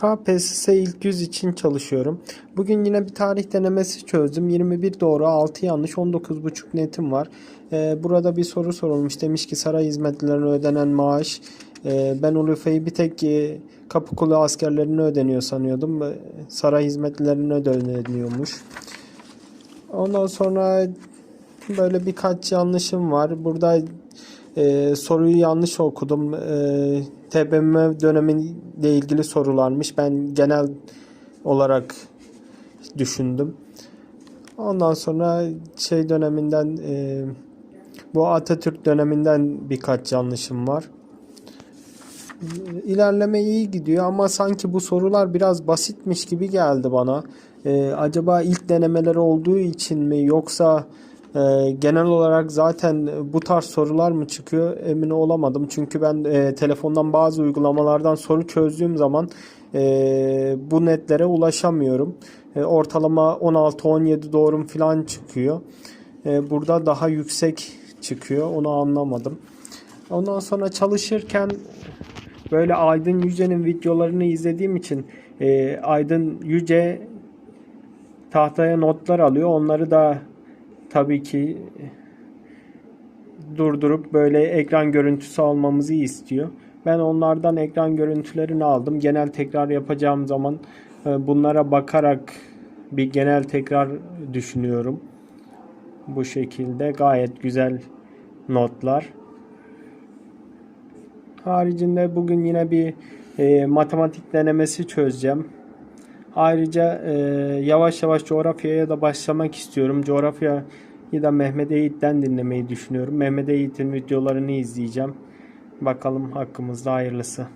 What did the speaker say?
KPSS ilk yüz için çalışıyorum. Bugün yine bir tarih denemesi çözdüm. 21 doğru, 6 yanlış, 19,5 netim var. Ee, burada bir soru sorulmuş. Demiş ki saray hizmetlilerine ödenen maaş. Ee, ben Ulufe'yi bir tek e, Kapıkulu askerlerine ödeniyor sanıyordum. Ee, Saray hizmetlilerine de ödeniyormuş. Ondan sonra böyle birkaç yanlışım var. Burada e, soruyu yanlış okudum. E, TBMM dönemiyle ilgili sorularmış. Ben genel olarak düşündüm. Ondan sonra şey döneminden e, bu Atatürk döneminden birkaç yanlışım var. İlerleme iyi gidiyor ama sanki bu sorular biraz basitmiş gibi geldi bana. E, acaba ilk denemeleri olduğu için mi yoksa e, genel olarak zaten bu tarz sorular mı çıkıyor emin olamadım. Çünkü ben e, telefondan bazı uygulamalardan soru çözdüğüm zaman e, bu netlere ulaşamıyorum. E, ortalama 16-17 doğrum falan çıkıyor. E, burada daha yüksek çıkıyor. Onu anlamadım. Ondan sonra çalışırken böyle Aydın Yüce'nin videolarını izlediğim için e, Aydın Yüce tahtaya notlar alıyor. Onları da tabii ki durdurup böyle ekran görüntüsü almamızı istiyor. Ben onlardan ekran görüntülerini aldım. Genel tekrar yapacağım zaman e, bunlara bakarak bir genel tekrar düşünüyorum. Bu şekilde gayet güzel notlar. Haricinde bugün yine bir e, matematik denemesi çözeceğim. Ayrıca e, yavaş yavaş coğrafyaya da başlamak istiyorum. Coğrafyayı da Mehmet Eğit'ten dinlemeyi düşünüyorum. Mehmet Eğit'in videolarını izleyeceğim. Bakalım hakkımızda hayırlısı.